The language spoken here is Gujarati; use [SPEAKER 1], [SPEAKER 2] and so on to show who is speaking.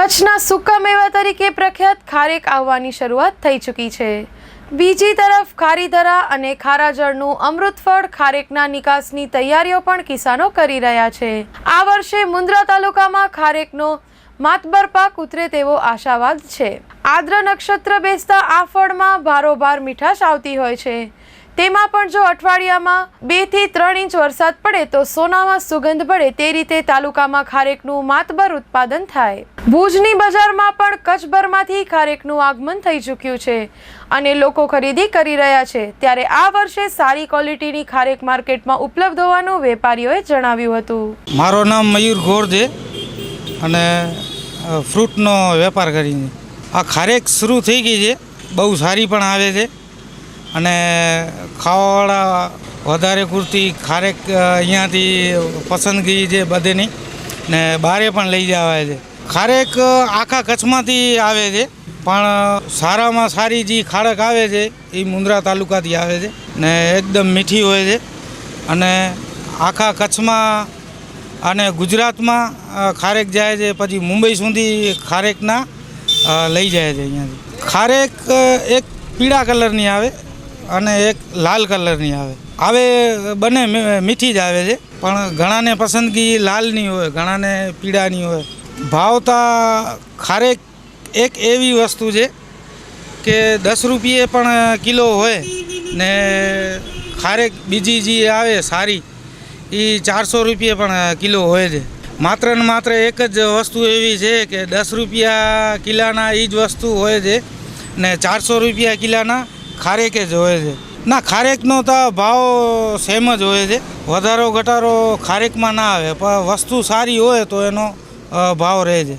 [SPEAKER 1] કચ્છના સૂકા મેવા તરીકે પ્રખ્યાત ખારેક આવવાની શરૂઆત થઈ ચૂકી છે. બીજી તરફ ખારીધરા અને ખારા જળનું અમૃત ફળ ખારેકના નિકાસની તૈયારીઓ પણ કિસાનો કરી રહ્યા છે. આ વર્ષે મુન્દ્રા તાલુકામાં ખારેકનો માતબર પાક ઉતરે તેવો આશાવાદ છે. આદ્ર નક્ષત્ર બેસતા આ ફળમાં ભારોભાર મીઠાશ આવતી હોય છે. તેમાં પણ જો અઠવાડિયામાં બેથી ત્રણ ઇંચ વરસાદ પડે તો સોનામાં સુગંધ પડે તે રીતે તાલુકામાં ખારેકનું માતબર ઉત્પાદન થાય. ભુજની બજારમાં પણ કચ્છભરમાંથી ખારેકનું આગમન થઈ ચૂક્યું છે અને લોકો ખરીદી કરી રહ્યા છે. ત્યારે આ વર્ષે સારી ક્વોલિટીની ખારેક માર્કેટમાં ઉપલબ્ધ હોવાનું વેપારીઓએ જણાવ્યું હતું.
[SPEAKER 2] મારું નામ મયુર ગોર છે અને ફ્રૂટનો વેપાર કરીને. આ ખારેક શરૂ થઈ ગઈ છે. બહુ સારી પણ આવે છે. અને ખાવાવાળા વધારે પૂરતી ખારેક અહીંયાથી પસંદગી છે બધેની, ને બારે પણ લઈ જવાય છે. ખારેક આખા કચ્છમાંથી આવે છે, પણ સારામાં સારી જે ખારેક આવે છે, એ મુન્દ્રા તાલુકાથી આવે છે, ને એકદમ મીઠી હોય છે. અને આખા કચ્છમાં અને ગુજરાતમાં ખારેક જાય છે, પછી મુંબઈ સુધી ખારેકના લઈ જાય છે અહીંયાથી. ખારેક એક પીળા કલરની આવે અને એક લાલ કલરની આવે. આવે, બંને મીઠી જ આવે છે, પણ ઘણાને પસંદગી લાલની હોય, ઘણાને પીળાની હોય. ભાવતા ખારેક એક એવી વસ્તુ છે કે દસ રૂપિયે પણ કિલો હોય ને ખારેક બીજી જે આવે સારી એ ચારસો રૂપિયે પણ કિલો હોય છે. માત્ર ને માત્ર એક જ વસ્તુ એવી છે કે દસ રૂપિયા કિલાના એ જ વસ્તુ હોય છે ને ચારસો રૂપિયા કિલાના ખારેક જ હોય છે. ના, ખારેકનો તો ભાવ સેમ જ હોય છે. વધારો ઘટાડો ખારેકમાં ના આવે, પણ વસ્તુ સારી હોય તો એનો ભાવ રહે છે.